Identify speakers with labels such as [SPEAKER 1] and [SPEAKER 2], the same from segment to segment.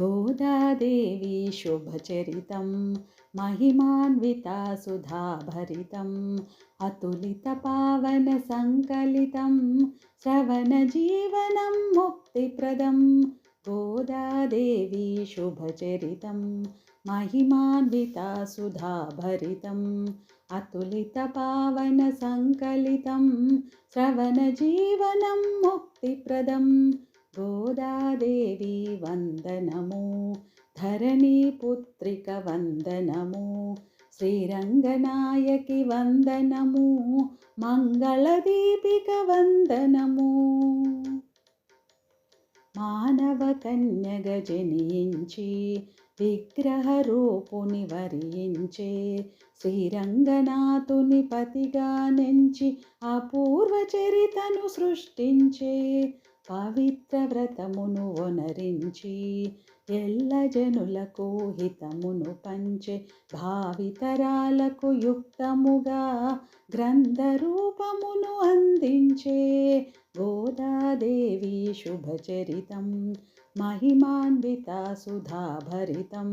[SPEAKER 1] గోదాదేవి శుభచరితం మహిమాన్వితా సుధాభరితం అతులిత పావన సంకలితం శ్రవణజీవనం ముక్తిప్రదం. గోదాదేవి శుభచరితం మహిమాన్వితా సుధాభరితం అతులిత పావన సంకలితం శ్రవణజీవనం ముక్తిప్రదం. గోదాదేవి వందనము. ధరణి పుత్రిక వందనము. శ్రీరంగనాయకి వందనము. మంగళదీపిక వందనము. మానవ కన్యగ జనించి విగ్రహ రూపుని వరించే శ్రీరంగనాథుని పతిగా నెంచి అపూర్వ చరితను సృష్టించే పవిత్ర వ్రతమును వనరించి ఎల్ల జనులకు హితమును పంచే భావితరాలకు యుక్తముగా గ్రంథరూపమును అందించే గోదాదేవి శుభచరితం మహిమాన్విత సుధాభరితం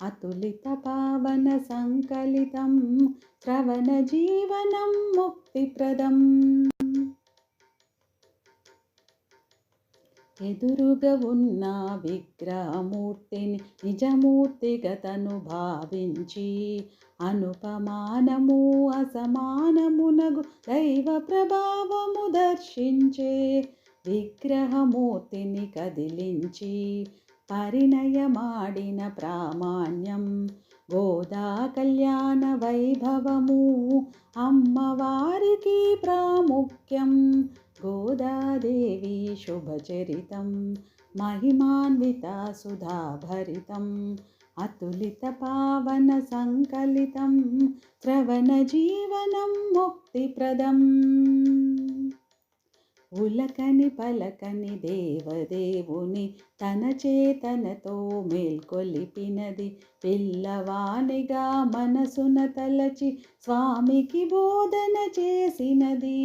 [SPEAKER 1] అతులిత పావన సంకలితం శ్రవణ జీవనం ముక్తిప్రదం. ఎదురుగా ఉన్న విగ్రహమూర్తిని నిజమూర్తిగతను భావించి అనుపమానము అసమానమునగు దైవ ప్రభావము దర్శించే విగ్రహమూర్తిని కదిలించి పరిణయమాడిన ప్రామాణ్యం గోదా కళ్యాణ వైభవము అమ్మవారికి ప్రాముఖ్యం గోదాదేవి శుభచరితం महिमान्विता सुधाभरितम् अतुलितपावनसङ्कलितं श्रवणजीवनं मुक्तिप्रदम् ఉలకని పలకని దేవదేవుని తన చేతనతో మేల్కొలిపినది పిల్లవానిగా మనసున తలచి స్వామికి బోధన చేసినది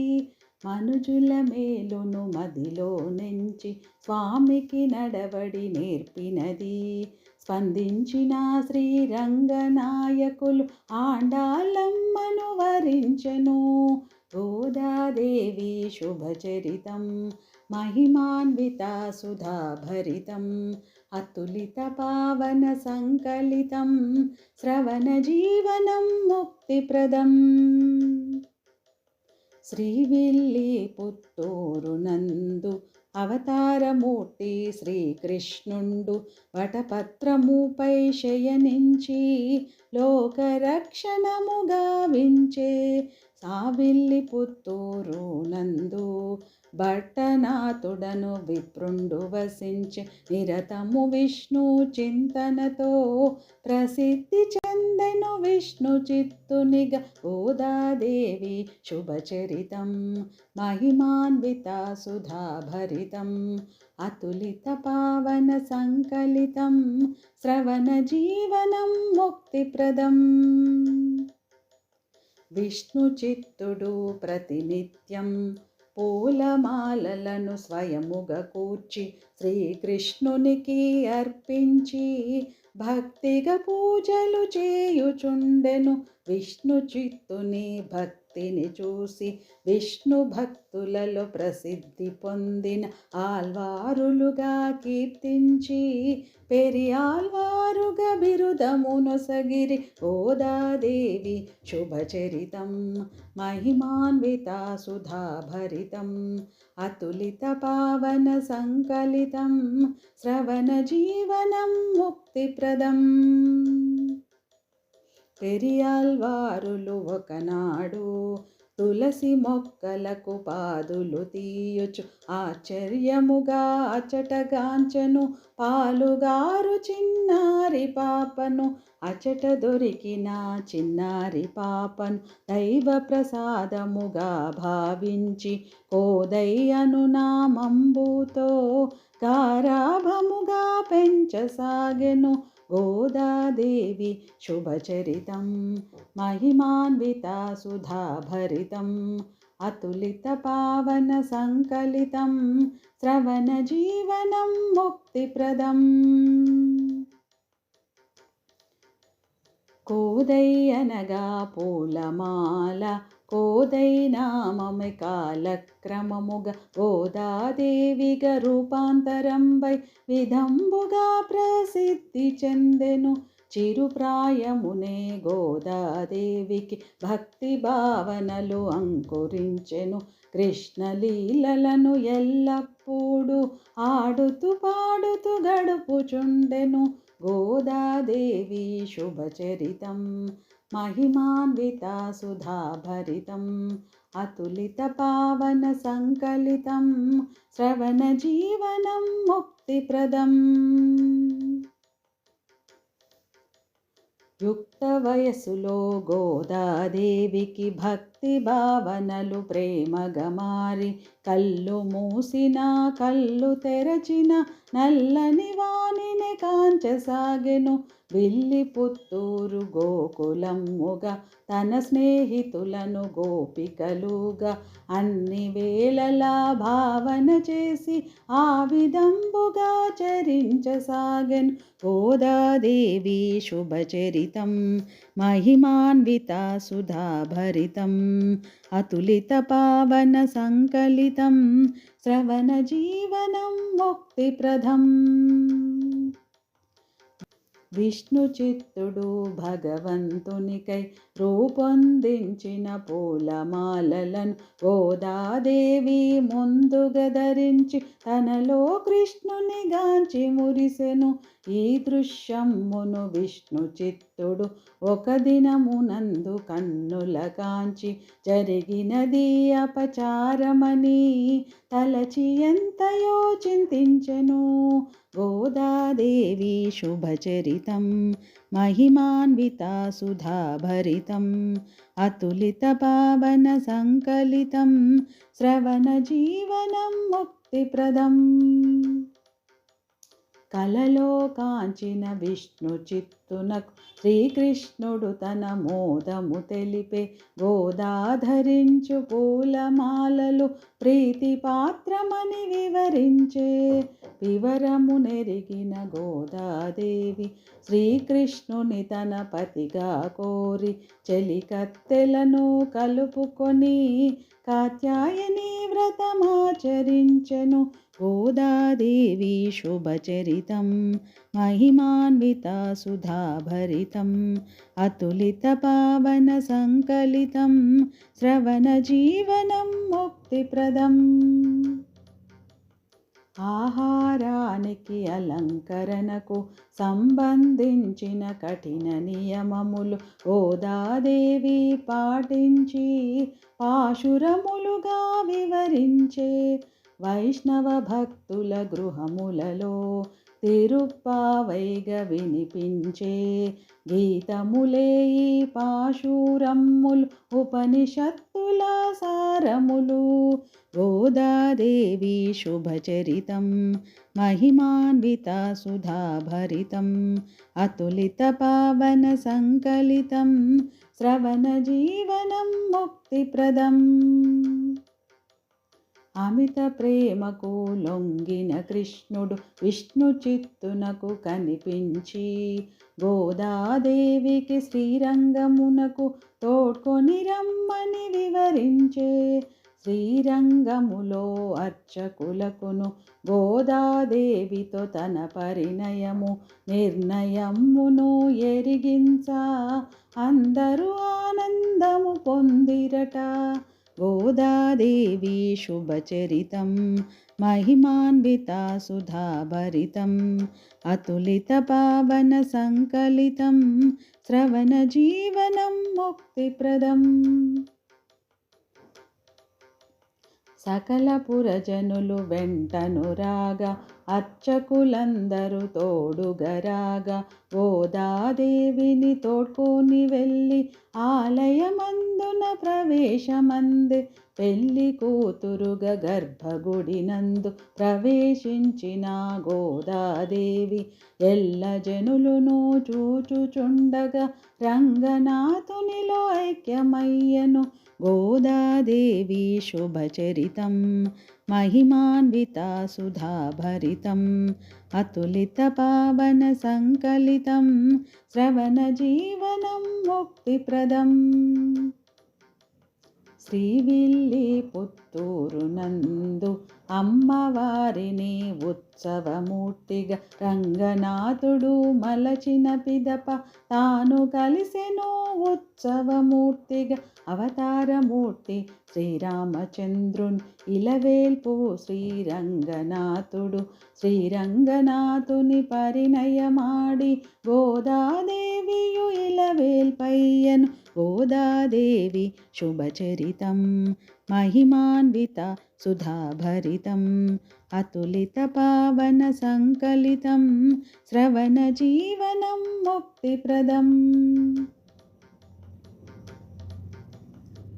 [SPEAKER 1] మనుజుల మేలును మదిలో నుంచి స్వామికి నడవడి నేర్పినది. స్పందించిన శ్రీరంగనాయకులు ఆండాలమ్మను వరించెను. గోదాదేవి శుభచరితం మహిమాన్విత సుధాభరితం అతులిత పావన సంకలితం శ్రవణ జీవనం ముక్తిప్రదం. శ్రీవిల్లి పుత్తూరు నందు అవతారమూర్తి శ్రీకృష్ణుండు వటపత్రముపై శయనించి లోకరక్షణము గావించే సావిల్లి పుత్తూరు నందు భట్టనాథుడను విప్రుండు వసించి నిరతము విష్ణు చింతనతో ప్రసిద్ధి చెందెను విష్ణు చిత్తునిగా గోదాదేవి శుభచరితం మహిమాన్విత సుధాభరితం అతులిత పావన సంకలితం శ్రవణ జీవనం ముక్తిప్రదం. విష్ణు చిత్తుడు ప్రతినిత్యం పూలమాలలను స్వయముగా కూర్చి శ్రీకృష్ణునికి అర్పించి భక్తిగా పూజలు చేయుచుండెను. విష్ణు చిత్తుని భక్తి భక్తిని చూసి విష్ణు భక్తులలో ప్రసిద్ధి పొందిన ఆల్వారులుగా కీర్తించి పెరియాల్వారుగా బిరుదమునొసగిరి గోదాదేవి శుభచరితం. మహిమాన్వితా సుధాభరితం. అతులిత పావన సంకలితం. శ్రవణ జీవనం ముక్తిప్రదం. పెరియాల్వారులు ఒకనాడు తులసి మొక్కలకు పాదులు తీయుచు. ఆశ్చర్యముగా అచటగాంచను పాలుగారు చిన్నారి పాపను. అచట దొరికిన చిన్నారి పాపను దైవ ప్రసాదముగా భావించి కోదయ్యను నామంబుతో గారాభముగా పెంచసాగెను. गोदादेवी शुभचरितं महिमान्विता सुधाभरितम् अतुलितपावनसङ्कलितं श्रवणजीवनं मुक्तिप्रदम्। कोदय्यनगापूलमाला అనగా పూలమాల కోదై కాలక్రమముగా గోదాదేవిగా రూపాంతరంబై విధంబుగా ప్రసిద్ధి చెందెను. చిరుప్రాయమునే గోదాదేవికి భక్తి భావనలు అంకురించెను. కృష్ణలీలలను ఎల్లప్పుడూ ఆడుతూ పాడుతూ గడుపుచుండెను. గోదాదేవి శుభచరితం. महिमान्विता सुधाभरितम् अतुलितपावन सङ्कलितं श्रवणजीवनं मुक्तिप्रदम् యుక్త వయసులో గోదాదేవికి భక్తి భావనలు ప్రేమగా మారి కళ్ళు మూసిన కళ్ళు తెరచిన నల్లని వాణిని కాంచసాగెను వెళ్ళి పుత్తూరు గోకులమ్ముగా తన స్నేహితులను గోపికలుగా అన్ని వేళలా భావన చేసి ఆ విధంబుగా చరించసాగన్. గోదాదేవి శుభచరితం మహిమాన్విత సుధాభరితం అతులిత పావన సంకలితం శ్రవణ జీవనం ముక్తిప్రదం. విష్ణు చిత్తుడు భగవంతునికై రూపొందించిన పూలమాలలను గోదాదేవి ముందుగా ధరించి తనలో కృష్ణుని గాంచి మురిసెను. ఈ దృశ్యమును విష్ణు భక్తుడు ఒక దినమునందు కన్నుల కాంచి జరిగినది అపచారమని తలచి ఎంతయో చింతించెను గోదాదేవి శుభచరితం మహిమాన్విత సుధాభరితం అతులిత పావన సంకలితం శ్రవణ జీవనం ముక్తిప్రదం. కలలో కాంచిన విష్ణు చిత్తునకు శ్రీకృష్ణుడు తన మోదము తెలిపే గోదాధరించు పూలమాలలు ప్రీతి పాత్రమని వివరించే వివరము నెరిగిన గోదాదేవి శ్రీకృష్ణుని తన పతిగా కోరి చెలికత్తెలను కలుపుకొని కాత్యాయని వ్రతమాచరించెను. गोदादेवी शुभचरितं महिमान्विता सुधाभरितम् अतुलितपावनसङ्कलितं श्रवणजीवनं मुक्तिप्रदम् ఆహారానికి అలంకరణకు సంబంధించిన కఠిన నియమములు గోదాదేవి పాటించి పాశురములుగా వివరించే వైష్ణవ భక్తుల గృహములలో తిరుప్పావైగ వినిపించే గీతములే పాశూరమ్ములు ఉపనిషత్తుల సారములు. గోదాదేవి శుభచరితం మహిమాన్విత సుధాభరితం అతులిత పావన సంకలితం శ్రవణ జీవనం ముక్తిప్రదం. అమిత ప్రేమకు లొంగిన కృష్ణుడు విష్ణు చిత్తునకు కనిపించి గోదాదేవికి శ్రీరంగమునకు తోడ్కొని రమ్మని వివరించే శ్రీరంగములో అర్చకులకును గోదాదేవితో తన పరిణయము నిర్ణయమును ఎరిగించ అందరూ ఆనందము పొందిరట. गोदादेवी शुभचरितं महिमान्विता सुधाभरितम् अतुलितपावनसङ्कलितं श्रवणजीवनं मुक्तिप्रदम् సకల పురజనులు వెంటను రాగా అర్చకులందరూ తోడుగరాగా గోదాదేవిని తోడ్కొని వెళ్ళి ఆలయమందున ప్రవేశమంది. పెళ్ళి కూతురుగా గర్భగుడినందు ప్రవేశించిన గోదాదేవి ఎల్ల జనులను చూచుచుండగా రంగనాథునిలో ఐక్యమయ్యను. గోదాదేవి శుభచరితం. महिमान्विता सुधाभरितम् अतुलितपावनसङ्कलितं श्रवणजीवनं मुक्तिप्रदम्। శ్రీవిల్లి పుత్తూరు నందు అమ్మవారిని ఉత్సవమూర్తిగా రంగనాథుడు మలచిన పిదప తాను కలిసెను ఉత్సవమూర్తిగా. అవతారమూర్తి శ్రీరామచంద్రున్ ఇలవేల్పు శ్రీరంగనాథుడు. శ్రీరంగనాథుని పరిణయమాడి గోదాదే దేవియు ఇలవేల్పయ్యను గోదాదేవి శుభచరితం మహిమాన్విత సుధాభరితం అతులిత పావన సంకలితం శ్రవణ జీవనం ముక్తిప్రదం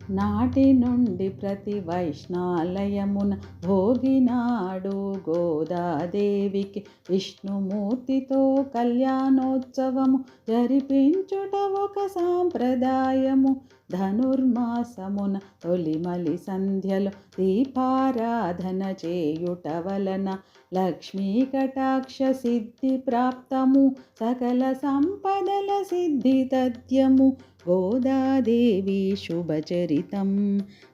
[SPEAKER 1] నాటి నుండి ప్రతి వైష్ణాలయమున భోగినాడు గోదాదేవికి విష్ణుమూర్తితో కళ్యాణోత్సవము జరిపించుట ఒక సాంప్రదాయము. ధనుర్మాసమున తొలిమలి సంధ్యలో దీపారాధన చేయుట వలన లక్ష్మీ కటాక్ష సిద్ధి ప్రాప్తము. సకల సంపదల సిద్ధి తథ్యము. గోదాదేవి శుభచరితం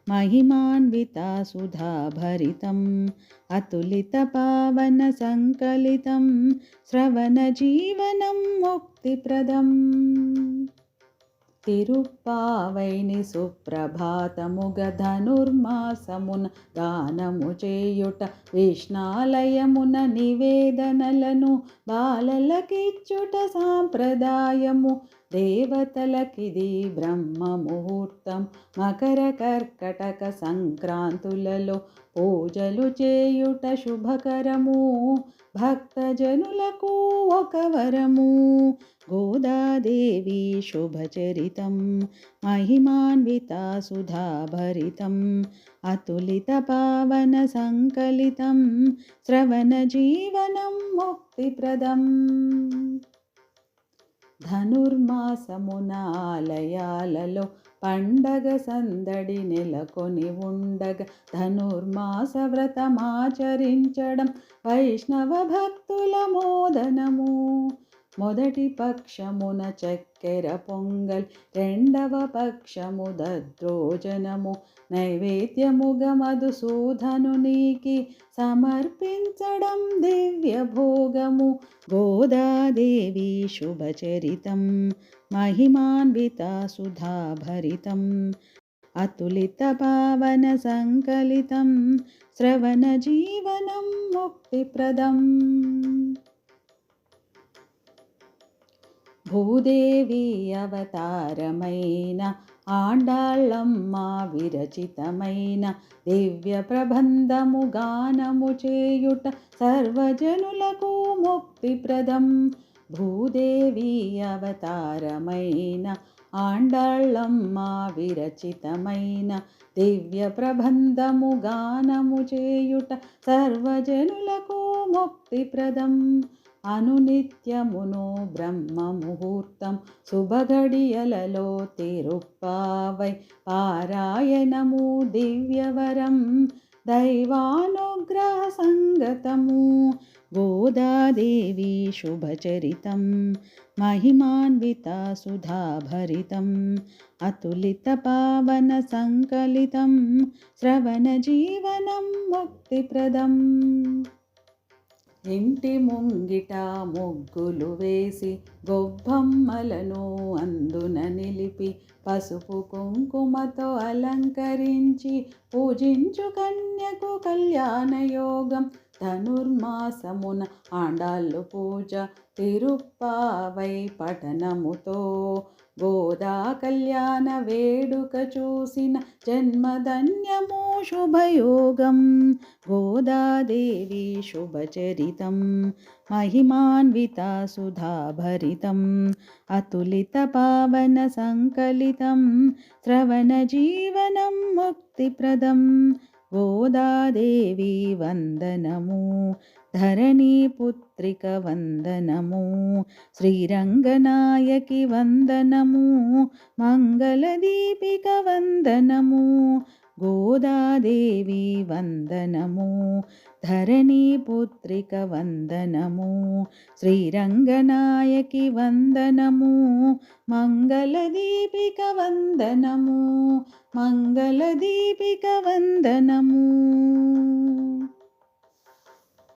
[SPEAKER 1] महिमान्विता सुधाभरितम् अतुलितपावनसङ्कलितं श्रवणजीवनं मुक्तिप्रदम् తిరుప్పావైని సుప్రభాతముగ ధనుర్మాసమున దానము చేయుట విష్ణాలయమున నివేదనలను బాలలకిచ్చుట సాంప్రదాయము దేవతలకిది బ్రహ్మ ముహూర్తం మకర కర్కటక సంక్రాంతులలో పూజలు చేయుట శుభకరము. భక్తజనులకు ఒక వరము. గోదాదేవి శుభచరితం. మహిమాన్విత సుధాభరితం. అతులిత పావన సంకలితం. శ్రవణ జీవనం ముక్తిప్రదం. ధనుర్మాసమునాలయాలలో పండగ సందడి నెలకొని ఉండగ ధనుర్మాస వ్రతమాచరించడం వైష్ణవ భక్తుల మోదనము. మొదటి పక్షమున చక్కెర పొంగల్ రెండవ పక్షము దద్రోజనము నైవేద్యముగ మధుసూధనునికి సమర్పించడం దివ్య భోగము గోదాదేవి శుభచరితం महिमान्विता सुधाभरितम् अतुलितपावनसङ्कलितं श्रवणजीवनं मुक्तिप्रदम् భూదేవి అవతారమైన ఆండాళ్ళమ్మ విరచితమైన దివ్య ప్రబంధము గానము చేయుట సర్వజనులకు ముక్తిప్రదం. భూదేవి అవతారమైన ఆండాళ్ళమ్మ విరచితమైన దివ్య ప్రబంధము గానము చేయుట సర్వజనులకు ముక్తిప్రదం. अनुनित्यमुनो ब्रह्ममुहूर्तं सुभघडियललोतिरुक्पा वै पारायणमु दिव्यवरं दैवानुग्रहसङ्गतमु गोदादेवी शुभचरितं महिमान्विता सुधाभरितम् अतुलितपावनसङ्कलितं श्रवणजीवनं मुक्तिप्रदम् ఇంటి ముంగిట ముగ్గులు వేసి గొబ్బమ్మలను అందున నిలిపి పసుపు కుంకుమతో అలంకరించి పూజించు కన్యకు కళ్యాణయోగం. ధనుర్మాసమున ఆండాళ్ళు పూజ తిరుప్పావై పఠనముతో గోదా కళ్యాణ వేడుక చూసిన జన్మధన్యము శుభయోగం. గోదాదేవి శుభచరితం మహిమాన్విత సుధాభరితం అతులిత పావన సంకలితం శ్రవణ జీవనం ముక్తిప్రదం. గోదాదేవి వందనము. ధరణీపుత్రిక వందనము. శ్రీరంగనాయకి వందనము. మంగళదీపిక వందనము. గోదాదేవి వందనము ధరణి పుత్రిక వందనము శ్రీరంగనాయకి వందనము మంగళదీపిక వందనము మంగళదీపిక వందనము.